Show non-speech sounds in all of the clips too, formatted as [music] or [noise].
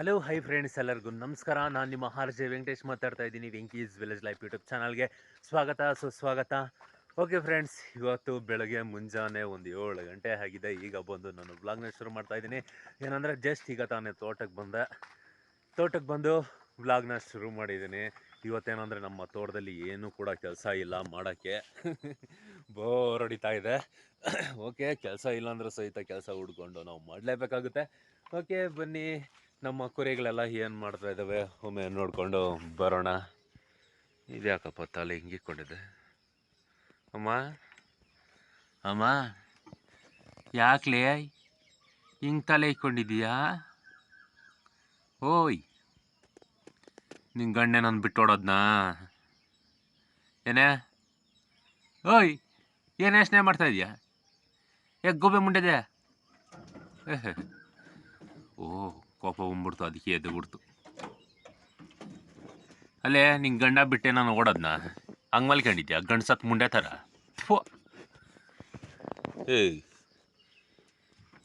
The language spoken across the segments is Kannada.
ಹಲೋ ಹೈ ಫ್ರೆಂಡ್ಸ್ ಎಲ್ಲರಿಗೂ ನಮಸ್ಕಾರ. ನಾನು ನಿಮ್ಮ ಆರ್ ಜೆ ವೆಂಕಟೇಶ್ ಮಾತಾಡ್ತಾ ಇದ್ದೀನಿ, ವೆಂಕೀಸ್ ವಿಲೇಜ್ ಲೈಫ್ ಯೂಟ್ಯೂಬ್ ಚಾನಲ್ಗೆ ಸ್ವಾಗತ, ಸುಸ್ವಾಗತ. ಓಕೆ ಫ್ರೆಂಡ್ಸ್ ಇವತ್ತು ಬೆಳಗ್ಗೆ ಮುಂಜಾನೆ ಒಂದು ಏಳು ಗಂಟೆ ಆಗಿದೆ. ಈಗ ಬಂದು ನಾನು ವ್ಲಾಗ್ನ ಶುರು ಮಾಡ್ತಾ ಇದ್ದೀನಿ. ಏನಂದರೆ ಜಸ್ಟ್ ಈಗ ತಾನೇ ತೋಟಕ್ಕೆ ಬಂದೆ ತೋಟಕ್ಕೆ ಬಂದು ವ್ಲಾಗ್ನ ಶುರು ಮಾಡಿದ್ದೀನಿ. ಇವತ್ತೇನಂದರೆ ನಮ್ಮ ತೋಟದಲ್ಲಿ ಏನೂ ಕೂಡ ಕೆಲಸ ಇಲ್ಲ ಮಾಡೋಕ್ಕೆ. ಬೋರ್ ಹೊಡಿತಾ ಇದೆ. ಓಕೆ ಕೆಲಸ ಇಲ್ಲಾಂದ್ರೆ ಸಹಿತ ಕೆಲಸ ಹುಡ್ಕೊಂಡು ನಾವು ಮಾಡಲೇಬೇಕಾಗುತ್ತೆ. ಓಕೆ ಬನ್ನಿ. ನಮ್ಮ ಕುರಿಗಳೆಲ್ಲ ಏನು ಮಾಡ್ತಾ ಇದ್ದಾವೆ ಒಮ್ಮೆ ನೋಡಿಕೊಂಡು ಬರೋಣ. ಇದ್ಯಾಕಪ್ಪ ತಲೆ ಹಿಂಗಿಕೊಂಡಿದೆ ಅಮ್ಮ? ಅಮ್ಮ? ಯಾಕ್ಲೇ? ಹಿಂಗೆ ತಲೆ ಇಕ್ಕೊಂಡಿದೀಯಾ ಓಯ್! ನಿನ್ನ ಗಂಡೆ ನಾನು ಬಿಟ್ಟೋಡೋದ್ನಾ ಏನೇ? ಓಯ್! ಏನೇ ಸ್ನೇಹ ಮಾಡ್ತಾ ಇದೀಯಾ? ಯಾಕೆ ಗೋಬೆ ಮುಂಡಿದೆ? ಓ ಕೋಪ ಬಂದ್ಬಿಡ್ತು, ಅದಕ್ಕೆ ಎದ್ದು ಬಿಡ್ತು. ಅಲ್ಲೇ ನಿಂಗೆ ಗಂಡ ಬಿಟ್ಟೆ ನಾನು ಓಡೋದ್ನ? ಹಂಗೆ ಮಲ್ಕೊಂಡಿದ್ಯಾ? ಗಂಡ ಸತ್ ಮುಂಡೆ ಥರ? ಫೋ ಏಯ್.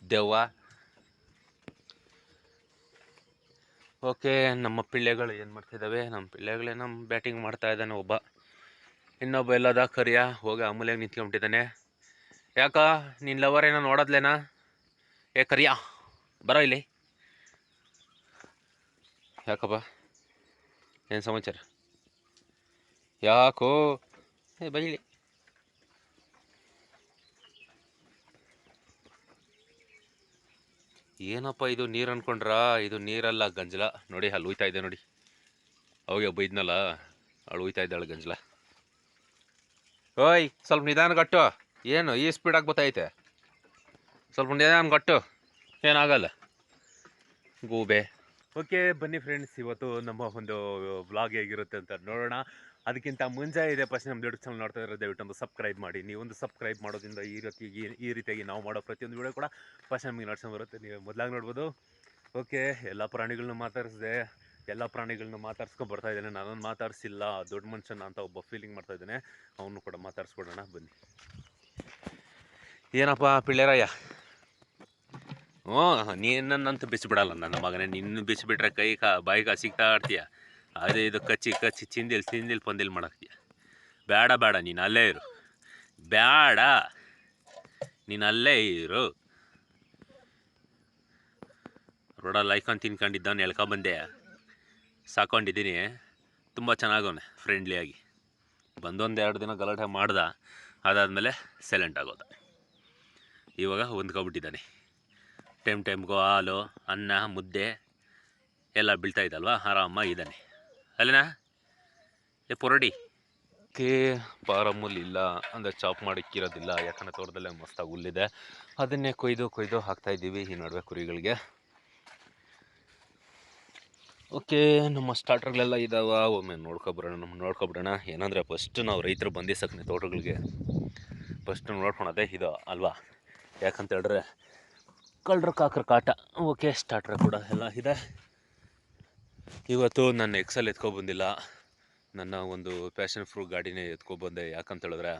ದೆವ್ವ. ಓಕೆ, ನಮ್ಮ ಪಿಳ್ಳೆಗಳು ಏನು ಮಾಡ್ತಿದ್ದಾವೆ ನಮ್ಮ ಪಿಳ್ಳೆಗಳೇ ನಮ್ಮ ಬ್ಯಾಟಿಂಗ್ ಮಾಡ್ತಾ ಇದ್ದಾನೆ ಒಬ್ಬ. ಇನ್ನೊಬ್ಬ ಎಲ್ಲದ ಕರಿಯ? ಹೋಗಿ ಅಮೂಲ್ಯಾಗ ನಿಂತ್ಕೊಂಬಿಟ್ಟಿದ್ದಾನೆ. ಯಾಕ ನಿನ್ನ ಲವರ್ ಏನೋ ನೋಡೋದ್ಲೇನಾ? ಏ, ಕರಿಯ. ಬರೋ ಇಲ್ಲಿ. ಯಾಕಪ್ಪ? ಏನು ಸಮಾಚಾರ? ಯಾಕೋ? ಏ ಬೈಲಿ ಏನಪ್ಪ ಇದು ನೀರು ಅನ್ಕೊಂಡ್ರ? ಇದು ನೀರಲ್ಲ ಗಂಜಲ. ನೋಡಿ, ಅಲ್ಲಿ ಉಯ್ತಾ ಇದೆ ನೋಡಿ. ಅವಾಗ ಬೈದ್ನಲ್ಲ ಅವಳು ಉಯ್ತಾ ಇದ್ದಾಳೆ ಗಂಜಲ. ಓಯ್, ಸ್ವಲ್ಪ ನಿಧಾನ ಕಟ್ಟು ಏನು, ಈ ಸ್ಪೀಡಾಗಿ ಬತ್ತೈತೆ ಸ್ವಲ್ಪ ನಿಧಾನ ಗಟ್ಟು. ಏನಾಗಲ್ಲ. ಗೂಬೆ. ಓಕೆ, ಬನ್ನಿ ಫ್ರೆಂಡ್ಸ್. ಇವತ್ತು ನಮ್ಮ ಒಂದು ವ್ಲಾಗ್ ಹೇಗಿರುತ್ತೆ ಅಂತ ನೋಡೋಣ. ಅದಕ್ಕಿಂತ ಮುಂಚೆ ಇದೆ ಫಸ್ಟ್ ನಮ್ಮ ಯೂಟ್ಯೂಬ್ ಚಾನಲ್ ನೋಡ್ತಾ ಇರೋ ದಯವಿಟ್ಟು ಒಂದು ಸಬ್ಸ್ಕ್ರೈಬ್ ಮಾಡಿ. ನೀವು ಒಂದು ಸಬ್ಸ್ಕ್ರೈಬ್ ಮಾಡೋದ್ರಿಂದ ಈ ರೀತಿಯಾಗಿ ಈ ರೀತಿಯಾಗಿ ನಾವು ಮಾಡೋ ಪ್ರತಿಯೊಂದು ವಿಡಿಯೋ ಕೂಡ ಫಸ್ಟ್ ನಮಗೆ ನಡ್ಸ್ಕೊಂಡು ಬರುತ್ತೆ. ನೀವು ಮೊದಲಾಗಿ ನೋಡ್ಬೋದು. ಓಕೆ, ಎಲ್ಲ ಪ್ರಾಣಿಗಳನ್ನ ಮಾತಾಡಿಸಿದೆ ಎಲ್ಲ ಪ್ರಾಣಿಗಳನ್ನ ಮಾತಾಡ್ಸ್ಕೊಂಡು ಬರ್ತಾ ಇದ್ದೇನೆ. ನಾನೊಂದು ಮಾತಾಡ್ಸಿಲ್ಲ ದೊಡ್ಡ ಮನುಷ್ಯನ ಅಂತ ಒಬ್ಬ ಫೀಲಿಂಗ್ ಮಾಡ್ತಾ ಇದ್ದೇನೆ. ಅವನು ಕೂಡ ಮಾತಾಡ್ಸ್ಕೊಡೋಣ ಬನ್ನಿ. ಏನಪ್ಪ, ಪಿಳ್ಳೆರಾಯ? ಹ್ಞೂ ನೀನನ್ನಂತೂ ಬಿಸಿಬಿಡಲ್ಲ, ನನ್ನ ಮಗನೇ. ನಿನ್ನ ಬಿಸಿಬಿಟ್ರೆ ಕೈ ಕಾ, ಬಾಯಿ ಕಾ ಸಿಗ್ತಾ ಆಡ್ತೀಯ ಅದೇ ಇದು ಕಚ್ಚಿ ಕಚ್ಚಿ, ಚಿಂದಿಲ್ ತಿಂದಿಲ್ ಪಂದಿಲ್ ಮಾಡಾಕ್ತೀಯ. ಬೇಡ ಬೇಡ ನೀನು ಅಲ್ಲೇ ಇರು. ಬೇಡ ನೀನು ಅಲ್ಲೇ ಇರು. ರೋಡಲ್ಲಿ ಐಕಾನ್ ತಿನ್ಕೊಂಡಿದ್ದವನು ಎಳ್ಕೊಬಂದೆ. ಸಾಕೊಂಡಿದ್ದೀನಿ. ತುಂಬ ಚೆನ್ನಾಗವನೆ ಫ್ರೆಂಡ್ಲಿಯಾಗಿ ಬಂದೊಂದು ಎರಡು ದಿನ ಗಲಾಟೆ ಮಾಡ್ದ. ಅದಾದಮೇಲೆ ಸೈಲೆಂಟ್ ಆಗೋದ. ಇವಾಗ ಹೊಂದ್ಕೊಬಿಟ್ಟಿದ್ದಾನೆ ಟೈಮ್ ಟೈಮ್ಗೂ ಹಾಲು, ಅನ್ನ, ಮುದ್ದೆ ಎಲ್ಲ ಬೀಳ್ತಾ ಆರಾಮ ಇದ್ದಾನೆ. ಅಲ್ಲೇನಾ? ಏ, ಪೊರಡಿ. ಕೇ ಪಾರಮ್ಮಲ್ಲಿ ಇಲ್ಲ, ಅಂದರೆ ಚಾಪ್ ಮಾಡಿಕ್ಕಿರೋದಿಲ್ಲ ಯಾಕಂದರೆ ತೋಟದಲ್ಲೇ ಮಸ್ತಾಗಿ ಹುಲ್ಲಿದೆ. ಅದನ್ನೇ ಕೊಯ್ದು ಕೊಯ್ದು ಹಾಕ್ತಾ ಇದ್ದೀವಿ ಈ ನಡುವೆ ಕುರಿಗಳಿಗೆ. ಓಕೆ, ನಮ್ಮ ಸ್ಟಾರ್ಟರ್ಗಳೆಲ್ಲ ಇದಾವ, ಒಮ್ಮೆ ನೋಡ್ಕೊಬಿಡೋಣ ನಮ್ಮ ನೋಡ್ಕೊಬಿಡೋಣ ಏನಂದರೆ ಫಸ್ಟ್ ನಾವು ರೈತರು ಬಂದಿಸಕ್ನೆ ತೋಟಗಳಿಗೆ. ಫಸ್ಟ್ ನೋಡ್ಕೊಳೋದೇ ಇದು, ಅಲ್ವಾ? ಯಾಕಂತ ಹೇಳಿದ್ರೆ ಕಳ್ಳರ ಕಾಕ್ರ ಕಾಟ. ಓಕೆ ಸ್ಟಾರ್ಟ್ರ ಕೂಡ ಎಲ್ಲ ಇದೆ. ಇವತ್ತು ನನ್ನ ಎಕ್ಸಲ್ ಎತ್ಕೊಬಂದಿಲ್ಲ. ನನ್ನ ಒಂದು ಪ್ಯಾಷನ್ ಫ್ರೂ ಗಾಡಿನೇ ಎತ್ಕೊಬಂದೆ. ಯಾಕಂತ ಹೇಳಿದ್ರೆ,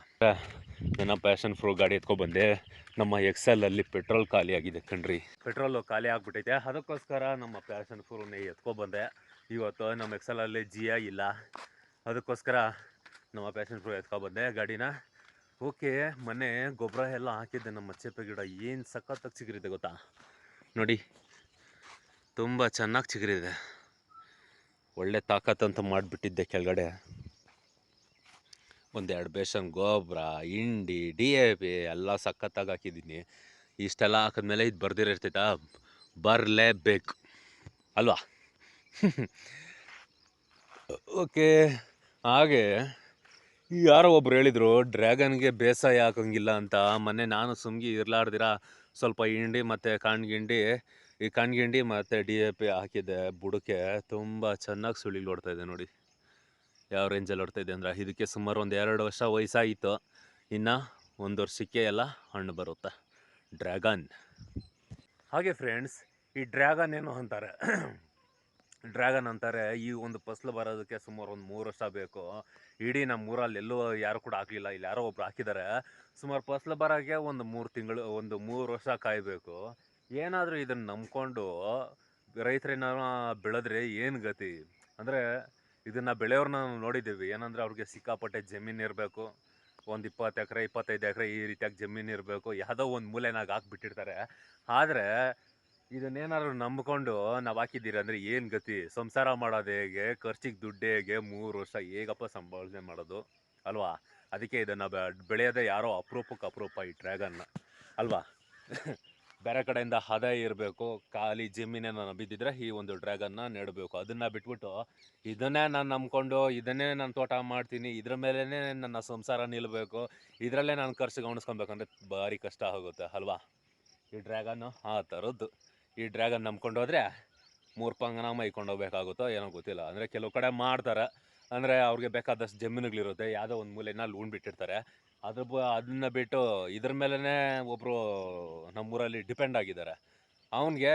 ನನ್ನ ಪ್ಯಾಷನ್ ಫ್ರೂ ಗಾಡಿ ಎತ್ಕೊಬಂದೆ. ನಮ್ಮ ಎಕ್ಸೆಲಲ್ಲಿ ಪೆಟ್ರೋಲ್ ಖಾಲಿ ಆಗಿದೆ ಕಣ್ರಿ. ಪೆಟ್ರೋಲು ಖಾಲಿ ಆಗಿಬಿಟ್ಟೈತೆ. ಅದಕ್ಕೋಸ್ಕರ ನಮ್ಮ ಪ್ಯಾಷನ್ ಫ್ರೂನೇ ಎತ್ಕೊಬಂದೆ. ಇವತ್ತು ನಮ್ಮ ಎಕ್ಸೆಲಲ್ಲಿ ಜಿಯಾ ಇಲ್ಲ. ಅದಕ್ಕೋಸ್ಕರ ನಮ್ಮ ಪ್ಯಾಷನ್ ಫ್ರೂ ಎತ್ಕೊಬಂದೆ ಗಾಡಿನ. ಓಕೆ, ಮನೆ, ಗೊಬ್ಬರ ಎಲ್ಲ ಹಾಕಿದ್ದೆ ನಮ್ಮ ಚೇಪೆ ಗಿಡ. ಏನು ಸಖತ್ತಾಗಿ ಚಿಗುರಿದೆ ಗೊತ್ತಾ? ನೋಡಿ, ತುಂಬ ಚೆನ್ನಾಗಿ ಚಿಗುರಿದೆ. ಒಳ್ಳೆ ತಾಕತ್ತಂತ ಮಾಡಿಬಿಟ್ಟಿದ್ದೆ ಕೆಳಗಡೆ. ಒಂದೆರಡು ಬೇಷನ್ ಗೊಬ್ಬರ ಹಿಂಡಿ, ಡಿ ಎ ಪಿ ಎಲ್ಲ ಸಖತ್ತಾಗಿ ಹಾಕಿದ್ದೀನಿ. ಇಷ್ಟೆಲ್ಲ ಹಾಕಿದ್ಮೇಲೆ ಇದು ಬರ್ದಿರಿರ್ತೈತಾ ಬರಲೇಬೇಕು. ಅಲ್ವಾ? [laughs] ಓಕೆ, ಹಾಗೆ ಯಾರೋ ಒಬ್ರು ಹೇಳಿದರು, ಡ್ರ್ಯಾಗನ್ಗೆ ಬೇಸಾಯ ಹಾಕೋಂಗಿಲ್ಲ ಅಂತ. ಮೊನ್ನೆ ನಾನು ಸುಮ್ಗಿ ಇರಲಾರ್ದಿರ, ಸ್ವಲ್ಪ ಹಿಂಡಿ ಮತ್ತು ಕಾಣ್ಗಿಂಡಿ, ಈ ಕಾಣ್ಗಿಂಡಿ ಮತ್ತು ಡಿ ಎ ಪಿ ಹಾಕಿದ್ದೆ ಬುಡಕ್ಕೆ. ತುಂಬ ಚೆನ್ನಾಗಿ ಸುಳಿಲು ಇದೆ ನೋಡಿ. ಯಾವ ರೇಂಜಲ್ಲಿ ಓಡ್ತಾ ಇದೆ ಅಂದ್ರೆ ಇದಕ್ಕೆ ಸುಮಾರು ಒಂದು ಎರಡು ವರ್ಷ ವಯಸ್ಸಾಯಿತು. ಇನ್ನು ಒಂದು ವರ್ಷಕ್ಕೆ ಎಲ್ಲ ಹಣ್ಣು ಬರುತ್ತೆ. ಡ್ರ್ಯಾಗನ್. ಹಾಗೆ ಫ್ರೆಂಡ್ಸ್, ಈ ಡ್ರ್ಯಾಗನ್ ಏನು ಅಂತಾರೆ? ಡ್ರ್ಯಾಗನ್ ಅಂತಾರೆ, ಈ ಒಂದು ಫಸ್ಲು ಬರೋದಕ್ಕೆ ಸುಮಾರು ಒಂದು ಮೂರು ವರ್ಷ ಬೇಕು. ಇಡೀ ನಮ್ಮ ಊರಲ್ಲಿ ಎಲ್ಲೂ ಯಾರು ಕೂಡ ಹಾಕಲಿಲ್ಲ. ಇಲ್ಲಿ ಯಾರೋ ಒಬ್ರು ಹಾಕಿದ್ದಾರೆ. ಸುಮಾರು ಫಸ್ಲು ಬರೋಕ್ಕೆ ಒಂದು ಮೂರು ತಿಂಗಳು, ಒಂದು ಮೂರು ವರ್ಷ ಕಾಯಬೇಕು. ಏನಾದರೂ ಇದನ್ನು ನಂಬ್ಕೊಂಡು ರೈತರೇನಾರ ಬೆಳೆದ್ರೆ ಏನು ಗತಿ? ಅಂದರೆ ಇದನ್ನು ಬೆಳೆಯೋರನ್ನ ನಾವು ನೋಡಿದ್ದೀವಿ. ಏನಂದರೆ ಅವ್ರಿಗೆ ಸಿಕ್ಕಾಪಟ್ಟೆ ಜಮೀನು ಇರಬೇಕು. ಒಂದು ಇಪ್ಪತ್ತು ಎಕರೆ, ಇಪ್ಪತ್ತೈದು ಎಕರೆ ಈ ರೀತಿಯಾಗಿ ಜಮೀನು ಇರಬೇಕು. ಯಾವುದೋ ಒಂದು ಮೂಲೆನಾಗ ಹಾಕ್ಬಿಟ್ಟಿರ್ತಾರೆ. ಆದರೆ ಇದನ್ನೇನಾದ್ರು ನಂಬ್ಕೊಂಡು ನಾವು ಹಾಕಿದ್ದೀರಿ ಅಂದರೆ ಏನು ಗತಿ? ಸಂಸಾರ ಮಾಡೋದು ಹೇಗೆ? ಖರ್ಚಿಗೆ ದುಡ್ಡು ಹೇಗೆ? ಮೂರು ವರ್ಷ ಹೇಗಪ್ಪ ಸಂಭಾಳನೆ ಮಾಡೋದು? ಅಲ್ವಾ? ಅದಕ್ಕೆ ಇದನ್ನು ಬೆಳೆಯೋದೇ ಯಾರೋ ಅಪರೂಪಕ್ಕೆ ಅಪರೂಪ ಈ ಡ್ರ್ಯಾಗನ್ನ. ಅಲ್ವಾ? ಬೇರೆ ಕಡೆಯಿಂದ ಹದ ಇರಬೇಕು ಖಾಲಿ ಜಮೀನೇ ನಾನು ಬಿದ್ದಿದ್ರೆ ಈ ಒಂದು ಡ್ರ್ಯಾಗನ್ನ ನೆಡಬೇಕು. ಅದನ್ನು ಬಿಟ್ಬಿಟ್ಟು ಇದನ್ನೇ ನಾನು ನಂಬ್ಕೊಂಡು, ಇದನ್ನೇ ನಾನು ತೋಟ ಮಾಡ್ತೀನಿ, ಇದ್ರ ಮೇಲೇ ನನ್ನ ಸಂಸಾರ ನಿಲ್ಲಬೇಕು ಇದರಲ್ಲೇ ನಾನು ಖರ್ಚು ಗಮನಿಸ್ಕೊಬೇಕಂದ್ರೆ ಭಾರಿ ಕಷ್ಟ ಆಗುತ್ತೆ. ಅಲ್ವಾ? ಈ ಡ್ರ್ಯಾಗನ್ನು ಆ ಥರದ್ದು ಈ ಡ್ರ್ಯಾಗನ್ ನಂಬ್ಕೊಂಡು ಹೋದರೆ ಮೂರು ಪಂಗನ ಮೈಕೊಂಡು ಹೋಗ್ಬೇಕಾಗುತ್ತೋ ಏನೋ ಗೊತ್ತಿಲ್ಲ. ಅಂದರೆ ಕೆಲವು ಕಡೆ ಮಾಡ್ತಾರೆ. ಅಂದರೆ ಅವ್ರಿಗೆ ಬೇಕಾದಷ್ಟು ಜಮೀನುಗಳಿರುತ್ತೆ. ಯಾವುದೋ ಒಂದು ಮೂಲೆನ ಅಲ್ಲಿ ಉಂಡ್ಬಿಟ್ಟಿರ್ತಾರೆ ಅದ್ರ ಬ ಅದನ್ನ ಬಿಟ್ಟು ಇದ್ರ ಮೇಲೇ ಒಬ್ಬರು ನಮ್ಮೂರಲ್ಲಿ ಡಿಪೆಂಡ್ ಆಗಿದ್ದಾರೆ. ಅವನಿಗೆ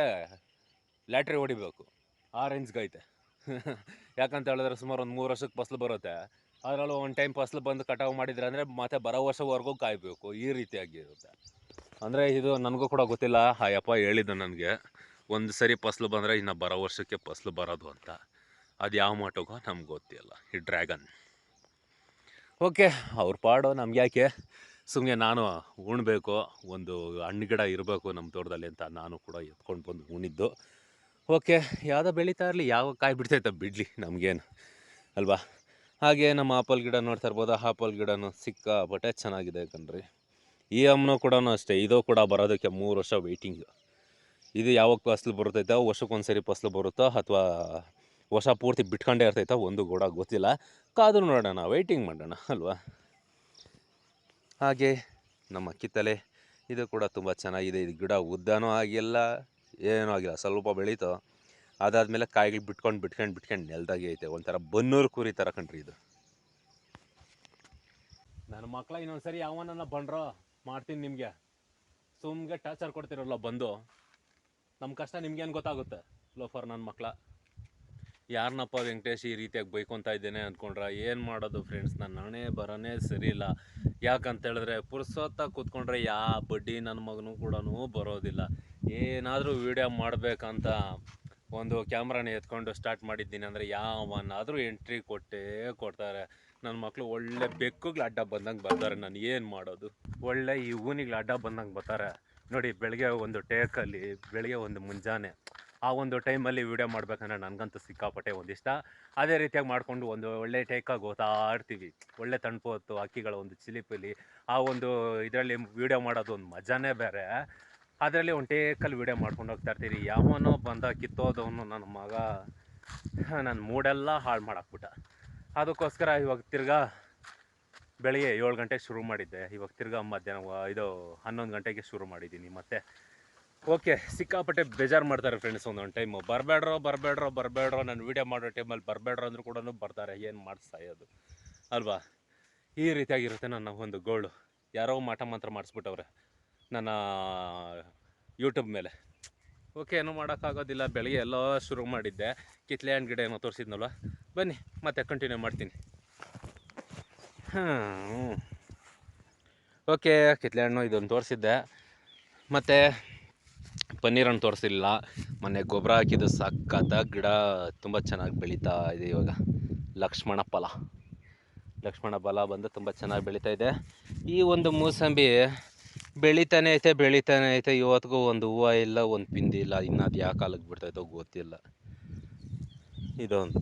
ಲ್ಯಾಟ್ರಿ ಹೊಡಿಬೇಕು. ಆ ರೇಂಜ್ಗೈತೆ [laughs] ಯಾಕಂತ ಹೇಳಿದ್ರೆ ಸುಮಾರು ಒಂದು ಮೂರು ವರ್ಷಕ್ಕೆ ಫಸಲು ಬರುತ್ತೆ. ಅದರಲ್ಲೂ ಒಂದು ಟೈಮ್ ಫಸಲು ಬಂದು ಕಟಾವು ಮಾಡಿದ್ರೆ ಅಂದರೆ ಮತ್ತೆ ಬರೋ ವರ್ಷವರೆಗೂ ಕಾಯಬೇಕು. ಈ ರೀತಿಯಾಗಿರುತ್ತೆ ಅಂದರೆ ಇದು ನನಗೂ ಕೂಡ ಗೊತ್ತಿಲ್ಲ. ಅಯ್ಯಪ್ಪ ಯಪ್ಪ ಹೇಳಿದ್ದು ನನಗೆ, ಒಂದು ಸರಿ ಫಸಲು ಬಂದರೆ ಇನ್ನು ಬರೋ ವರ್ಷಕ್ಕೆ ಫಸ್ಲು ಬರೋದು ಅಂತ. ಅದು ಯಾವ ಮಟ್ಟಗೋ ನಮ್ಗೆ ಗೊತ್ತಿಲ್ಲ. ಈ ಡ್ರ್ಯಾಗನ್. ಓಕೆ, ಅವ್ರ ಪಾಡು ನಮ್ಗೆ ಯಾಕೆ? ಸುಮ್ಮನೆ ನಾನು ಉಣ್ಬೇಕು, ಒಂದು ಹಣ್ಣು ಗಿಡ ಇರಬೇಕು ನಮ್ಮ ತೋಟದಲ್ಲಿ ಅಂತ ನಾನು ಕೂಡ ಎತ್ಕೊಂಡು ಬಂದು ಉಣಿದ್ದು ಓಕೆ, ಯಾವುದೋ ಬೆಳೀತಾ ಇರಲಿ, ಯಾವ ಕಾಯಿ ಬಿಡ್ತೈತೆ ಬಿಡಲಿ ನಮಗೇನು, ಅಲ್ವಾ? ಹಾಗೆ ನಮ್ಮ ಆಪಲ್ ಗಿಡ ನೋಡ್ತಾ ಇರ್ಬೋದು? ಆಪಲ್ ಗಿಡನೂ ಸಿಕ್ಕಾಪಟ್ಟೆ ಚೆನ್ನಾಗಿದೆ ಕಣ್ರಿ. ಈ ಅಮ್ಮನೂ ಕೂಡ ಅಷ್ಟೇ, ಇದು ಕೂಡ ಬರೋದಕ್ಕೆ ಮೂರು ವರ್ಷ ವೆಯ್ಟಿಂಗ್ ಇದು ಯಾವಾಗ ಫಸ್ಲು ಬರ್ತೈತೋ ವರ್ಷಕ್ಕೊಂದು ಸರಿ ಫಸ್ಲು ಬರುತ್ತೋ, ಅಥವಾ ವರ್ಷ ಪೂರ್ತಿ ಬಿಟ್ಕೊಂಡೇ ಇರ್ತೈತೋ, ಒಂದು ಕೂಡ ಗೊತ್ತಿಲ್ಲ. ಕಾದು ನೋಡೋಣ ವೆಯ್ಟಿಂಗ್ ಮಾಡೋಣ, ಅಲ್ವಾ? ಹಾಗೆ ನಮ್ಮ ಕಿತ್ತಲೆ ಇದು ಕೂಡ ತುಂಬ ಚೆನ್ನಾಗಿದೆ. ಇದು ಗಿಡ ಉದ್ದನೂ ಆಗಿಲ್ಲ, ಏನೂ ಆಗಿಲ್ಲ, ಸ್ವಲ್ಪ ಬೆಳೀತು. ಅದಾದಮೇಲೆ ಕಾಯಿಗಳು ಬಿಟ್ಕೊಂಡು ಬಿಟ್ಕೊಂಡು ಬಿಟ್ಕೊಂಡು ನೆಲದಾಗೆ ಐತೆ. ಒಂಥರ ಬನ್ನೂರು ಕುರಿ ಥರ ಕಣ್ರಿ ಇದು. ನನ್ನ ಮಕ್ಳ ಇನ್ನೊಂದ್ಸರಿ ಯಾವನನ್ನ ಬಂಡ್ರೋ? ಮಾಡ್ತೀನಿ ನಿಮಗೆ. ಸುಮ್ಗೆ ಟಾರ್ಚರ್ ಕೊಡ್ತಿರಲ್ಲ ಬಂದು. ನಮ್ಮ ಕಷ್ಟ ನಿಮ್ಗೇನು ಗೊತ್ತಾಗುತ್ತೆ? ಲೋಫರ್ ನನ್ನ ಮಕ್ಕಳ ಯಾರನ್ನಪ್ಪ ವೆಂಕಟೇಶ್ ಈ ರೀತಿಯಾಗಿ ಬೈಕೊತ ಇದ್ದೇನೆ ಅಂದ್ಕೊಂಡ್ರೆ ಏನು ಮಾಡೋದು ಫ್ರೆಂಡ್ಸ್ ನನ್ನ ಹಣೆ ಬರೋನೇ ಸರಿ ಇಲ್ಲ. ಯಾಕಂತ ಹೇಳಿದ್ರೆ ಪುರ್ಸೊತ್ತ ಕೂತ್ಕೊಂಡ್ರೆ ಯಾ ಬಡ್ಡಿ ನನ್ನ ಮಗನೂ ಕೂಡ ಬರೋದಿಲ್ಲ. ಏನಾದರೂ ವೀಡಿಯೋ ಮಾಡಬೇಕಂತ ಒಂದು ಕ್ಯಾಮ್ರಾನ ಎತ್ಕೊಂಡು ಸ್ಟಾರ್ಟ್ ಮಾಡಿದ್ದೀನಿ ಅಂದರೆ ಯಾವನಾದರೂ ಎಂಟ್ರಿ ಕೊಟ್ಟೇ ಕೊಡ್ತಾರೆ. ನನ್ನ ಮಕ್ಕಳು ಒಳ್ಳೆ ಬೆಕ್ಕುಗಳು ಅಡ್ಡ ಬಂದಂಗೆ ಬರ್ತಾರೆ. ನಾನು ಏನು ಮಾಡೋದು? ಒಳ್ಳೆ ಈ ಊನಿಗಳು ಅಡ್ಡ ಬಂದಂಗೆ ಬರ್ತಾರೆ. ನೋಡಿ ಬೆಳಗ್ಗೆ ಒಂದು ಟೇಕಲ್ಲಿ ಬೆಳಗ್ಗೆ ಒಂದು ಮುಂಜಾನೆ. ಆ ಒಂದು ಟೈಮಲ್ಲಿ ವೀಡಿಯೋ ಮಾಡ್ಬೇಕಂದ್ರೆ ನನಗಂತೂ ಸಿಕ್ಕಾಪಟ್ಟೆ ಒಂದಿಷ್ಟ. ಅದೇ ರೀತಿಯಾಗಿ ಮಾಡಿಕೊಂಡು ಒಂದು ಒಳ್ಳೆ ಟೇಕಾಗಿ ಹೋಗ್ತಾ ಆಡ್ತೀವಿ ಒಳ್ಳೆ ತಣುಪು ಹೊತ್ತು ಅಕ್ಕಿಗಳ ಒಂದು ಚಿಲಿಪಿಲಿ, ಆ ಒಂದು ಇದರಲ್ಲಿ ವೀಡಿಯೋ ಮಾಡೋದು ಒಂದು ಮಜಾನೇ ಬೇರೆ. ಅದರಲ್ಲಿ ಒಂದು ಟೇಕಲ್ಲಿ ವೀಡಿಯೋ ಮಾಡ್ಕೊಂಡು ಹೋಗ್ತಾ ಇರ್ತೀರಿ. ಯಾವನೋ ಬಂದ ಕಿತ್ತೋದವನು ನನ್ನ ಮಗ. ನನ್ನ ಮೂಡೆಲ್ಲ ಹಾಳು ಮಾಡಾಕ್ಬಿಟ್ಟ. ಅದಕ್ಕೋಸ್ಕರ ಇವಾಗ ತಿರ್ಗಾ ಬೆಳಿಗ್ಗೆ ಏಳು ಗಂಟೆಗೆ ಶುರು ಮಾಡಿದ್ದೆ. ಇವಾಗ ತಿರ್ಗಾ ಮಧ್ಯಾಹ್ನ ಇದು ಹನ್ನೊಂದು ಗಂಟೆಗೆ ಶುರು ಮಾಡಿದ್ದೀನಿ ಮತ್ತೆ. ಓಕೆ ಸಿಕ್ಕಾಪಟ್ಟೆ ಬೇಜಾರು ಮಾಡ್ತಾರೆ ಫ್ರೆಂಡ್ಸ್ ಒಂದೊಂದು ಟೈಮು ಬರಬೇಡ್ರೋ ಬರಬೇಡ್ರೋ ಬರಬೇಡ್ರೋ. ನಾನು ವೀಡಿಯೋ ಮಾಡೋ ಟೈಮಲ್ಲಿ ಬರಬೇಡ್ರೋ ಅಂದರೂ ಕೂಡ ಬರ್ತಾರೆ. ಏನು ಮಾಡಿಸ್ತಾಯೋದು ಅಲ್ವಾ? ಈ ರೀತಿಯಾಗಿರುತ್ತೆ ನನ್ನ ಒಂದು ಗೋಳು ಯಾರೋ ಮಾಟ ಮಾತ್ರ ಮಾಡಿಸ್ಬಿಟ್ಟವ್ರೆ. ನನ್ನ ಯೂಟ್ಯೂಬ್ ಮೇಲೆ. ಓಕೆ ಏನೂ ಮಾಡೋಕ್ಕಾಗೋದಿಲ್ಲ, ಬೆಳಗ್ಗೆ ಎಲ್ಲೋ ಶುರು ಮಾಡಿದ್ದೆ. ಕಿತ್ಲೆ ಹಣ್ಣು ಗಿಡ ಏನೋ ತೋರಿಸಿದ್ನಲ್ವ? ಬನ್ನಿ, ಮತ್ತೆ ಕಂಟಿನ್ಯೂ ಮಾಡ್ತೀನಿ. ಹಾಂ ಓಕೆ ಕಿತ್ಲೆ ಹಣ್ಣು ಇದೊಂದು ತೋರಿಸಿದ್ದೆ. ಮತ್ತು ಪನ್ನೀರ್ ಹಣ್ಣು ತೋರಿಸಿಲ್ಲ. ಮೊನ್ನೆ ಗೊಬ್ಬರ ಹಾಕಿದ್ದು ಸಕ್ಕತ್ತ ಗಿಡ ತುಂಬ ಚೆನ್ನಾಗಿ ಬೆಳೀತಾ ಇದೆ ಇವಾಗ. ಲಕ್ಷ್ಮಣ ಫಲ. ಲಕ್ಷ್ಮಣ ಫಲ ಬಂದು ತುಂಬ ಚೆನ್ನಾಗಿ ಬೆಳೀತಾ ಇದೆ. ಈ ಒಂದು ಮೂಸಂಬಿ ಬೆಳಿತಾನೆ ಐತೆ ಬೆಳಿತಾನೆ ಐತೆ. ಇವತ್ತಿಗೂ ಒಂದು ಹೂವು ಇಲ್ಲ, ಒಂದು ಪಿಂದಿ ಇಲ್ಲ. ಇನ್ನು ಅದು ಯಾವ ಕಾಲಕ್ಕೆ ಬಿಡ್ತೈತೋ ಗೊತ್ತಿಲ್ಲ. ಇದೊಂದು.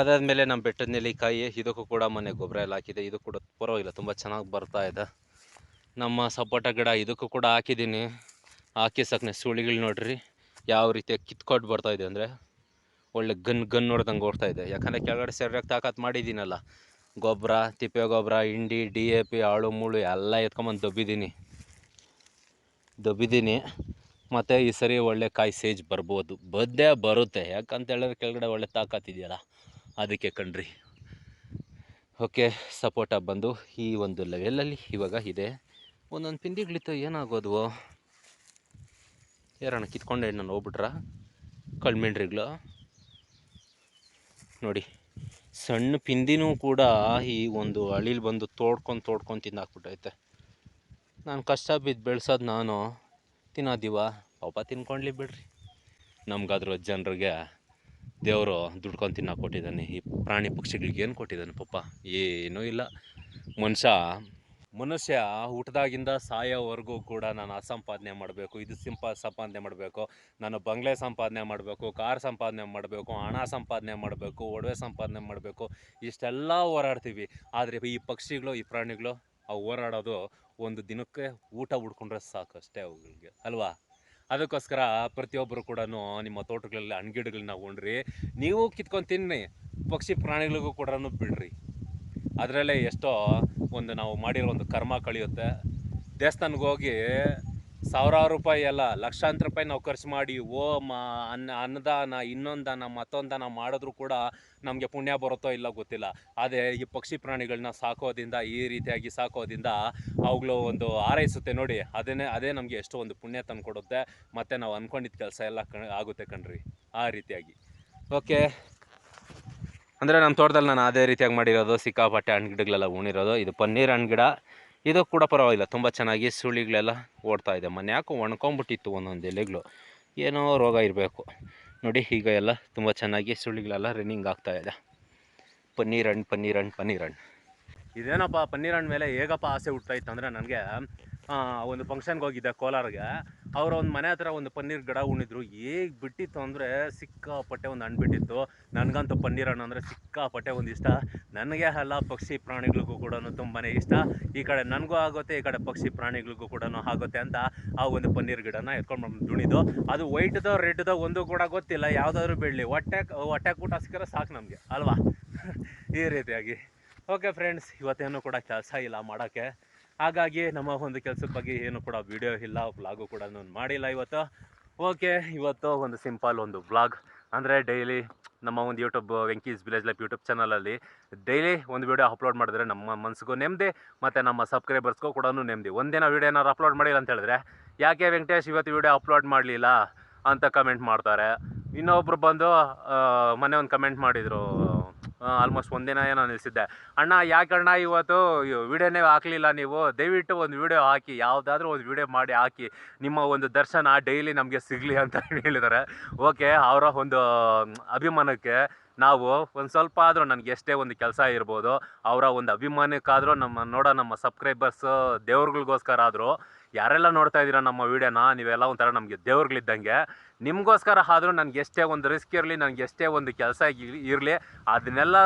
ಅದಾದಮೇಲೆ ನಮ್ಮ ಬೆಟ್ಟದ ನೆಲ್ಲಿಕಾಯಿ, ಇದಕ್ಕೂ ಕೂಡ ಮನೆ ಗೊಬ್ಬರ ಎಲ್ಲ ಹಾಕಿದೆ. ಇದು ಕೂಡ ಪರವಾಗಿಲ್ಲ, ತುಂಬ ಚೆನ್ನಾಗಿ ಬರ್ತಾ ಇದೆ. ನಮ್ಮ ಸಪೋಟ ಗಿಡ ಇದಕ್ಕೂ ಕೂಡ ಹಾಕಿದ್ದೀನಿ. ಹಾಕಿ ಸಕನೆ ಸುಳಿಗಳು ನೋಡ್ರಿ, ಯಾವ ರೀತಿ ಕಿತ್ಕೊಟ್ಟು ಬರ್ತಾ ಇದೆ ಅಂದರೆ ಒಳ್ಳೆ ಗನ್ ಗನ್ ನೋಡ್ದಂಗೆ ಓಡ್ತಾ ಇದೆ. ಯಾಕಂದರೆ ಕೆಳಗಡೆ ಸರಿಯಾಗಿ ತಾಕತ್ತು ಮಾಡಿದ್ದೀನಲ್ಲ. ಗೊಬ್ಬರ ತಿಪ್ಪೆ ಗೊಬ್ಬರ ಹಿಂಡಿ, ಡಿ ಎ ಪಿ ಆಳು ಮೂಳು ಎಲ್ಲ ಎತ್ಕೊಂಬಂದು ದಬ್ಬಿದ್ದೀನಿ. ದಬ್ಬಿದ್ದೀನಿ. ಮತ್ತು ಈ ಸರಿ ಒಳ್ಳೆ ಕಾಯಿ ಸೇಜ್ ಬರ್ಬೋದು. ಬದ್ದೇ ಬರುತ್ತೆ. ಯಾಕಂತ ಹೇಳಿದ್ರೆ ಕೆಳಗಡೆ ಒಳ್ಳೆ ತಾಕತ್ತಿದೆಯಲ್ಲ ಅದಕ್ಕೆ ಕಣ್ರಿ. ಓಕೆ, ಸಪೋರ್ಟ ಬಂದು ಈ ಒಂದು ಲೆವೆಲಲ್ಲಿ ಇವಾಗ ಇದೆ. ಒಂದೊಂದು ಪಿಂಡಿಗಳಿತ್ತು ಏನಾಗೋದು? ಯಾರಣ್ಣ ಕಿತ್ಕೊಂಡೆ ನಾನು ಹೋಗ್ಬಿಟ್ರ? ಕಳ್ಮಿಂಡ್ರಿಗಳು. ನೋಡಿ. ಸಣ್ಣ ಪಿಂದಿನೂ ಕೂಡ ಈ ಒಂದು ಹಳಿಲಿ ಬಂದು ತೋಡ್ಕೊಂಡು ತೋಡ್ಕೊಂಡು ತಿನ್ನಾಕ್ಬಿಟ್ಟೈತೆ ನಾನು ಕಷ್ಟ ಬಿದ್ದು ಬೆಳ್ಸೋದು ನಾನು. ತಿನ್ನೋದಿವ? ಪಾಪ ತಿನ್ಕೊಂಡ್ಲಿ ಬಿಡ್ರಿ. ನಮ್ಗಾದ್ರೂ ಜನರಿಗೆ ದೇವರು ದುಡ್ಕೊಂಡು ತಿನ್ನೋಕೆ ಕೊಟ್ಟಿದ್ದಾನೆ. ಈ ಪ್ರಾಣಿ ಪಕ್ಷಿಗಳಿಗೆ ಏನು ಕೊಟ್ಟಿದ್ದಾನೆ ಪಾಪ? ಏನೂ ಇಲ್ಲ. ಮನುಷ್ಯ ಮನುಷ್ಯ ಹುಟ್ಟದಾಗಿಂದ ಸಾಯೋವರೆಗೂ ಕೂಡ ನಾನು ಆ ಸಂಪಾದನೆ ಮಾಡಬೇಕು, ಇದು ಸಿಂಪ ಸಂಪಾದನೆ ಮಾಡಬೇಕು, ನಾನು ಬಂಗ್ಲೆ ಸಂಪಾದನೆ ಮಾಡಬೇಕು, ಕಾರ್ ಸಂಪಾದನೆ ಮಾಡಬೇಕು, ಹಣ ಸಂಪಾದನೆ ಮಾಡಬೇಕು, ಒಡವೆ ಸಂಪಾದನೆ ಮಾಡಬೇಕು, ಇಷ್ಟೆಲ್ಲ ಹೋರಾಡ್ತೀವಿ. ಆದರೆ ಈ ಪಕ್ಷಿಗಳು, ಈ ಪ್ರಾಣಿಗಳು, ಆ ಹೋರಾಡೋದು ಒಂದು ದಿನಕ್ಕೆ ಊಟ ಹುಡ್ಕೊಂಡ್ರೆ ಸಾಕು ಅಷ್ಟೇ ಅವುಗಳಿಗೆ ಅಲ್ವಾ? ಅದಕ್ಕೋಸ್ಕರ ಪ್ರತಿಯೊಬ್ಬರು ಕೂಡ ನಿಮ್ಮ ತೋಟಗಳಲ್ಲಿ ಹಣ್ಗಿಡಗಳನ್ನ ಉಣ್ರಿ, ನೀವು ಕಿತ್ಕೊಂಡು ತಿನ್ನಿ ಪಕ್ಷಿ ಪ್ರಾಣಿಗಳಿಗೂ ಕೂಡ ಬಿಡ್ರಿ. ಅದರಲ್ಲೇ ಎಷ್ಟೋ ಒಂದು ನಾವು ಮಾಡಿರೋ ಒಂದು ಕರ್ಮ ಕಳೆಯುತ್ತೆ. ದೇವಸ್ಥಾನಕ್ಕೆ ಹೋಗಿ ಸಾವಿರಾರು ರೂಪಾಯಿ ಎಲ್ಲ ಲಕ್ಷಾಂತರ ರೂಪಾಯಿ ನಾವು ಖರ್ಚು ಮಾಡಿ, ಓ ಮ, ಅನ್ನ, ಅನ್ನದಾನ, ಇನ್ನೊಂದಾನ, ಮತ್ತೊಂದಾನ ಮಾಡಿದ್ರೂ ಕೂಡ ನಮಗೆ ಪುಣ್ಯ ಬರುತ್ತೋ ಇಲ್ಲ ಗೊತ್ತಿಲ್ಲ. ಆದರೆ ಈ ಪಕ್ಷಿ ಪ್ರಾಣಿಗಳನ್ನ ಸಾಕೋದಿಂದ ಈ ರೀತಿಯಾಗಿ ಸಾಕೋದಿಂದ ಅವುಗಳು ಒಂದು ಆರೈಸುತ್ತೆ ನೋಡಿ. ಅದನ್ನೇ, ಅದೇ ನಮಗೆ ಎಷ್ಟೋ ಒಂದು ಪುಣ್ಯ ತಂದು ಕೊಡುತ್ತೆ. ಮತ್ತು ನಾವು ಅಂದ್ಕೊಂಡಿದ್ದ ಕೆಲಸ ಎಲ್ಲ ಕಣ್ ಆಗುತ್ತೆ ಕಣ್ರಿ. ಆ ರೀತಿಯಾಗಿ. ಓಕೆ. ಅಂದರೆ ನಮ್ಮ ತೋಟದಲ್ಲಿ ನಾನು ಅದೇ ರೀತಿಯಾಗಿ ಮಾಡಿರೋದು, ಸಿಕ್ಕಾಪಟ್ಟೆ ಹಣ್ಣು ಗಿಡಗಳೆಲ್ಲ ಉಣಿರೋದು ಇದು ಪನ್ನೀರ್ ಹಣ್ಣು ಗಿಡ ಇದು ಕೂಡ ಪರವಾಗಿಲ್ಲ, ತುಂಬ ಚೆನ್ನಾಗಿ ಸುಳಿಗಳೆಲ್ಲ ಓಡ್ತಾ ಇದೆ. ಮೊನ್ನೆ ಯಾಕೋ ಒಣ್ಕೊಂಬಿಟ್ಟಿತ್ತು ಒಂದೊಂದು ಎಲೆಗಳು. ಏನೋ ರೋಗ ಇರಬೇಕು. ನೋಡಿ, ಈಗ ಎಲ್ಲ ತುಂಬ ಚೆನ್ನಾಗಿ ಸುಳಿಗಳೆಲ್ಲ ರನ್ನಿಂಗ್ ಆಗ್ತಾ ಇದೆ. ಪನ್ನೀರ್ ಹಣ್ಣು ಪನ್ನೀರ್ ಹಣ್ಣು ಪನ್ನೀರ್ ಹಣ್ಣು ಇದೇನಪ್ಪ, ಪನ್ನೀರ್ ಹಣ್ಣು ಮೇಲೆ ಹೇಗಪ್ಪ ಆಸೆ ಹುಟ್ಟಾಯ್ತು ಅಂದರೆ ನನಗೆ ಒಂದು ಫಂಕ್ಷನ್ಗೆ ಹೋಗಿದ್ದೆ ಕೋಲಾರ್ಗೆ. ಅವ್ರ ಒಂದು ಮನೆ ಹತ್ರ ಒಂದು ಪನ್ನೀರ್ ಗಿಡ ಉಣಿದ್ರು ಹೇಗೆ ಬಿಟ್ಟಿತ್ತು ಅಂದರೆ ಸಿಕ್ಕಾಪಟ್ಟೆ ಒಂದು ಹಣ್ಣು ಬಿಟ್ಟಿತ್ತು ನನಗಂತೂ ಪನ್ನೀರ್ ಹಣ್ಣು ಅಂದರೆ ಸಿಕ್ಕಾಪಟ್ಟೆ ಒಂದು ಇಷ್ಟ. ನನಗೆ ಅಲ್ಲ, ಪಕ್ಷಿ ಪ್ರಾಣಿಗಳಿಗೂ ಕೂಡ ತುಂಬಾ ಇಷ್ಟ. ಈ ಕಡೆ ನನಗೂ ಆಗುತ್ತೆ, ಈ ಕಡೆ ಪಕ್ಷಿ ಪ್ರಾಣಿಗಳಿಗೂ ಕೂಡ ಆಗುತ್ತೆ ಅಂತ ಆ ಒಂದು ಪನ್ನೀರ್ ಗಿಡನ ಎತ್ಕೊಂಡು ಬಂದು ದುಣಿದು ಅದು ವೈಟ್ದೋ, ರೆಡ್ದೋ ಒಂದು ಕೂಡ ಗೊತ್ತಿಲ್ಲ. ಯಾವುದಾದ್ರೂ ಬೆಳಲಿ ಹೊಟ್ಟೆ ಹೊಟ್ಟೆ ಕೂಟ ಸಿಕ್ಕರೆ ಸಾಕು ನಮಗೆ, ಅಲ್ವಾ? [laughs] ಈ ರೀತಿಯಾಗಿ. ಓಕೆ ಫ್ರೆಂಡ್ಸ್ ಇವತ್ತೇನು ಕೂಡ ಕೆಲಸ ಇಲ್ಲ ಮಾಡೋಕ್ಕೆ. ಹಾಗಾಗಿ ನಮ್ಮ ಒಂದು ಕೆಲಸದ ಬಗ್ಗೆ ಏನು ಕೂಡ ವಿಡಿಯೋ ಇಲ್ಲ ವ್ಲಾಗು ಕೂಡ ನಾನು ಮಾಡಿಲ್ಲ ಇವತ್ತು. ಓಕೆ ಇವತ್ತು ಒಂದು ಸಿಂಪಲ್ ಒಂದು ವ್ಲಾಗ್ ಅಂದರೆ ಡೈಲಿ ನಮ್ಮ ಒಂದು YouTube Venky's village life YouTube ಚಾನಲಲ್ಲಿ ಡೈಲಿ ಒಂದು ವಿಡಿಯೋ ಅಪ್ಲೋಡ್ ಮಾಡಿದ್ರೆ ನಮ್ಮ ಮನಸ್ಸಿಗೂ ನೆಮ್ಮದಿ, ಮತ್ತು ನಮ್ಮ ಸಬ್ಸ್ಕ್ರೈಬರ್ಸ್ಗೂ ಕೂಡ ನೆಮ್ಮದಿ. ಒಂದಿನ ವೀಡಿಯೋ ಏನಾರು ಅಪ್ಲೋಡ್ ಮಾಡಿಲ್ಲ ಅಂತ ಹೇಳಿದ್ರೆ, ಯಾಕೆ ವೆಂಕಟೇಶ್ ಇವತ್ತು ವಿಡಿಯೋ ಅಪ್ಲೋಡ್ ಮಾಡಲಿಲ್ಲ? ಅಂತ ಕಮೆಂಟ್ ಮಾಡ್ತಾರೆ. ಇನ್ನೊಬ್ರು ಬಂದು ಮನೆ ಮೊನ್ನೆ ಒಂದು ಕಮೆಂಟ್ ಮಾಡಿದರು ಆಲ್ಮೋಸ್ಟ್ ಒಂದಿನ ಏನೋ ನಿಲ್ಲಿಸಿದ್ದೆ. ಅಣ್ಣ ಯಾಕಣ್ಣ ಇವತ್ತು ವಿಡಿಯೋನೇ ಹಾಕಲಿಲ್ಲ ನೀವು? ದಯವಿಟ್ಟು ಒಂದು ವಿಡಿಯೋ ಹಾಕಿ, ಯಾವುದಾದ್ರೂ ಒಂದು ವಿಡಿಯೋ ಮಾಡಿ ಹಾಕಿ. ನಿಮ್ಮ ಒಂದು ದರ್ಶನ ಡೈಲಿ ನಮಗೆ ಸಿಗಲಿ ಅಂತ [laughs] ಹೇಳಿದ್ದಾರೆ ಓಕೆ, ಅವರ ಒಂದು ಅಭಿಮಾನಕ್ಕೆ ನಾವು ಒಂದು ಸ್ವಲ್ಪ ಆದರೂ ನನಗೆ ಎಷ್ಟೇ ಒಂದು ಕೆಲಸ ಇರ್ಬೋದು, ಅವರ ಒಂದು ಅಭಿಮಾನಕ್ಕಾದರೂ ನಮ್ಮ, ನೋಡೋ ನಮ್ಮ ಸಬ್ಸ್ಕ್ರೈಬರ್ಸ್ ದೇವ್ರುಗಳಿಗೋಸ್ಕರ ಆದರೂ, ಯಾರೆಲ್ಲ ನೋಡ್ತಾ ಇದ್ದೀರಾ ನಮ್ಮ ವೀಡಿಯೋನ, ನೀವೆಲ್ಲ ಒಂಥರ ನಮಗೆ ದೇವ್ರುಗಳಿದ್ದಂಗೆ ನಿಮಗೋಸ್ಕರ ಆದರೂ ನನಗೆ ಎಷ್ಟೇ ಒಂದು ರಿಸ್ಕ್ ಇರಲಿ, ನನಗೆ ಎಷ್ಟೇ ಒಂದು ಕೆಲಸ ಇರಲಿ, ಅದನ್ನೆಲ್ಲ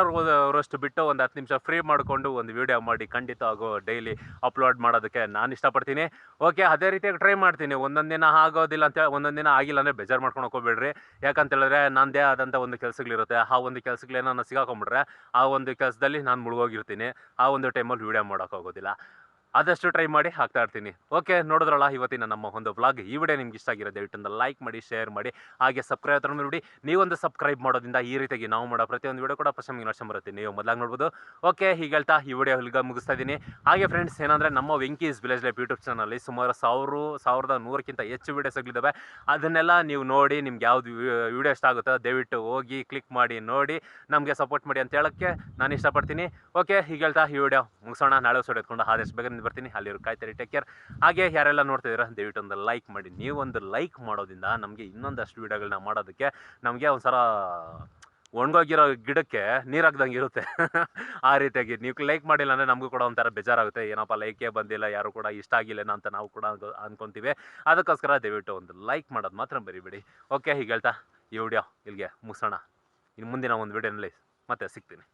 ಅವರಷ್ಟು ಬಿಟ್ಟು ಒಂದು ಹತ್ತು ನಿಮಿಷ ಫ್ರೀ ಮಾಡಿಕೊಂಡು ಒಂದು ವೀಡಿಯೋ ಮಾಡಿ ಖಂಡಿತ ಆಗೋ ಡೈಲಿ ಅಪ್ಲೋಡ್ ಮಾಡೋದಕ್ಕೆ ನಾನು ಇಷ್ಟಪಡ್ತೀನಿ. ಓಕೆ ಅದೇ ರೀತಿಯಾಗಿ ಟ್ರೈ ಮಾಡ್ತೀನಿ. ಒಂದೊಂದು ದಿನ ಆಗೋದಿಲ್ಲ ಅಂತ ಒಂದೊಂದು ದಿನ ಆಗಿಲ್ಲ ಅಂದರೆ ಬೇಜಾರು ಮಾಡ್ಕೊಂಡು ಹೋಗ್ಬೇಡ್ರಿ. ಯಾಕಂತ ಹೇಳಿದ್ರೆ ನನ್ನದೇ ಆದಂಥ ಒಂದು ಕೆಲಸಗಳಿರುತ್ತೆ. ಆ ಒಂದು ಕೆಲಸಗಳೇನೋ ನಾನು ಸಿಗಾಕೊಂಬಿಟ್ರೆ ಆ ಒಂದು ಕೆಲಸದಲ್ಲಿ ನಾನು ಮುಳುಗೋಗಿರ್ತೀನಿ. ಆ ಒಂದು ಟೈಮಲ್ಲಿ ವೀಡಿಯೋ ಮಾಡೋಕ್ಕಾಗೋದಿಲ್ಲ ಆದಷ್ಟು ಟ್ರೈ ಮಾಡಿ ಹಾಕ್ತಾ ಇರ್ತೀನಿ. ಓಕೆ ನೋಡಿದ್ರಲ್ಲ, ಇವತ್ತಿನ ನಮ್ಮ ಒಂದು ವ್ಲಾಗ್ ಈ ವಿಡಿಯೋ ನಿಮ್ಗೆ ಇಷ್ಟ ಆಗಿರೋ ದಯವಿಟ್ಟು ಲೈಕ್ ಮಾಡಿ ಶೇರ್ ಮಾಡಿ, ಹಾಗೆ ಸಬ್ಸ್ಕ್ರೈಬ್ ಹತ್ರ ನೋಡಿ. ನೀವೊಂದು ಸಬ್ಸ್ಕ್ರೈಬ್ ಮಾಡೋದ್ರಿಂದ ಈ ರೀತಿಯಾಗಿ ನಾವು ಮಾಡೋ ಪ್ರತಿಯೊಂದು ವಿಡಿಯೋ ಕೂಡ ಫಸ್ಟ್ ನಮಗೆ ಬರುತ್ತೆ. ನೀವು ಮೊದಲಾಗಿ ನೋಡ್ಬೋದು. ಓಕೆ ಹೀಗೆ ಹೇಳ್ತಾ ಈ ವಿಡಿಯೋ ಹುಲ್ಗ ಮುಗಿಸ್ತಾ ಇದ್ದೀನಿ. ಹಾಗೆ ಫ್ರೆಂಡ್ಸ್ ಏನಂದರೆ ನಮ್ಮ ವೆಂಕೀಸ್ ವಿಲೇಜ್ ಲೈಫ್ ಯೂಟ್ಯೂಬ್ ಚಾನಲ್ಲಿ ಸುಮಾರು ಸಾವಿರ, ಸಾವಿರದ ನೂರಕ್ಕಿಂತ ಹೆಚ್ಚು ವೀಡಿಯೋಸ್ಗಳಿದ್ದಾವೆ ಅದನ್ನೆಲ್ಲ ನೀವು ನೋಡಿ, ನಿಮ್ಗೆ ಯಾವ್ದು ವಿಡಿಯೋ ಇಷ್ಟ ಆಗುತ್ತೋ ದಯವಿಟ್ಟು ಹೋಗಿ ಕ್ಲಿಕ್ ಮಾಡಿ, ನೋಡಿ. ನಮಗೆ ಸಪೋರ್ಟ್ ಮಾಡಿ ಅಂತ ಹೇಳೋಕ್ಕೆ ನಾನು ಇಷ್ಟಪಡ್ತೀನಿ. ಓಕೆ ಹೀಗೆ ಹೇಳ್ತಾ ಈ ವಿಡಿಯೋ ಮುಗಿಸೋಣ. ನಾಳೆ ಹೊಸ ಎತ್ಕೊಂಡು ಆದಷ್ಟು ಬೇಗ ಬರ್ತೀನಿ. ಅಲ್ಲಿರು ಕಾಯ್ತಾರೆ ಟೇಕ್ ಕೇರ್ ಹಾಗೆ ಯಾರೆಲ್ಲ ನೋಡ್ತಿದ್ದೀರಾ ದಯವಿಟ್ಟು ಒಂದು ಲೈಕ್ ಮಾಡಿ. ನೀವು ಒಂದು ಲೈಕ್ ಮಾಡೋದ್ರಿಂದ ನಮಗೆ ಇನ್ನೊಂದಷ್ಟು ವೀಡಿಯೋಗಳನ್ನ ಮಾಡೋದಕ್ಕೆ ನಮಗೆ ಒಂಥರ ಒಣಗೋಗಿರೋ ಗಿಡಕ್ಕೆ ನೀರು ಹಾಕ್ದಂಗೆ ಇರುತ್ತೆ. [laughs] ಆ ರೀತಿಯಾಗಿ ನೀವು ಲೈಕ್ ಮಾಡಿಲ್ಲ ಅಂದರೆ ನಮಗೂ ಕೂಡ ಒಂಥರ ಬೇಜಾರಾಗುತ್ತೆ. ಏನಪ್ಪ ಲೈಕೇ ಬಂದಿಲ್ಲ, ಯಾರು ಕೂಡ ಇಷ್ಟ ಆಗಿಲ್ಲ ಅಂತ ನಾವು ಕೂಡ ಅಂದ್ಕೊಂತೀವಿ ಅದಕ್ಕೋಸ್ಕರ ದಯವಿಟ್ಟು ಒಂದು ಲೈಕ್ ಮಾಡೋದು ಮಾತ್ರ ಬರಿಬೇಡಿ ಓಕೆ ಹೀಗೆ ಹೇಳ್ತಾ ಈ ವಿಡಿಯೋ ಇಲ್ಲಿಗೆ ಮುಗಿಸೋಣ. ಇನ್ನು ಮುಂದಿನ ಒಂದು ವಿಡಿಯೋನಲ್ಲಿ ಮತ್ತೆ ಸಿಗ್ತೀನಿ.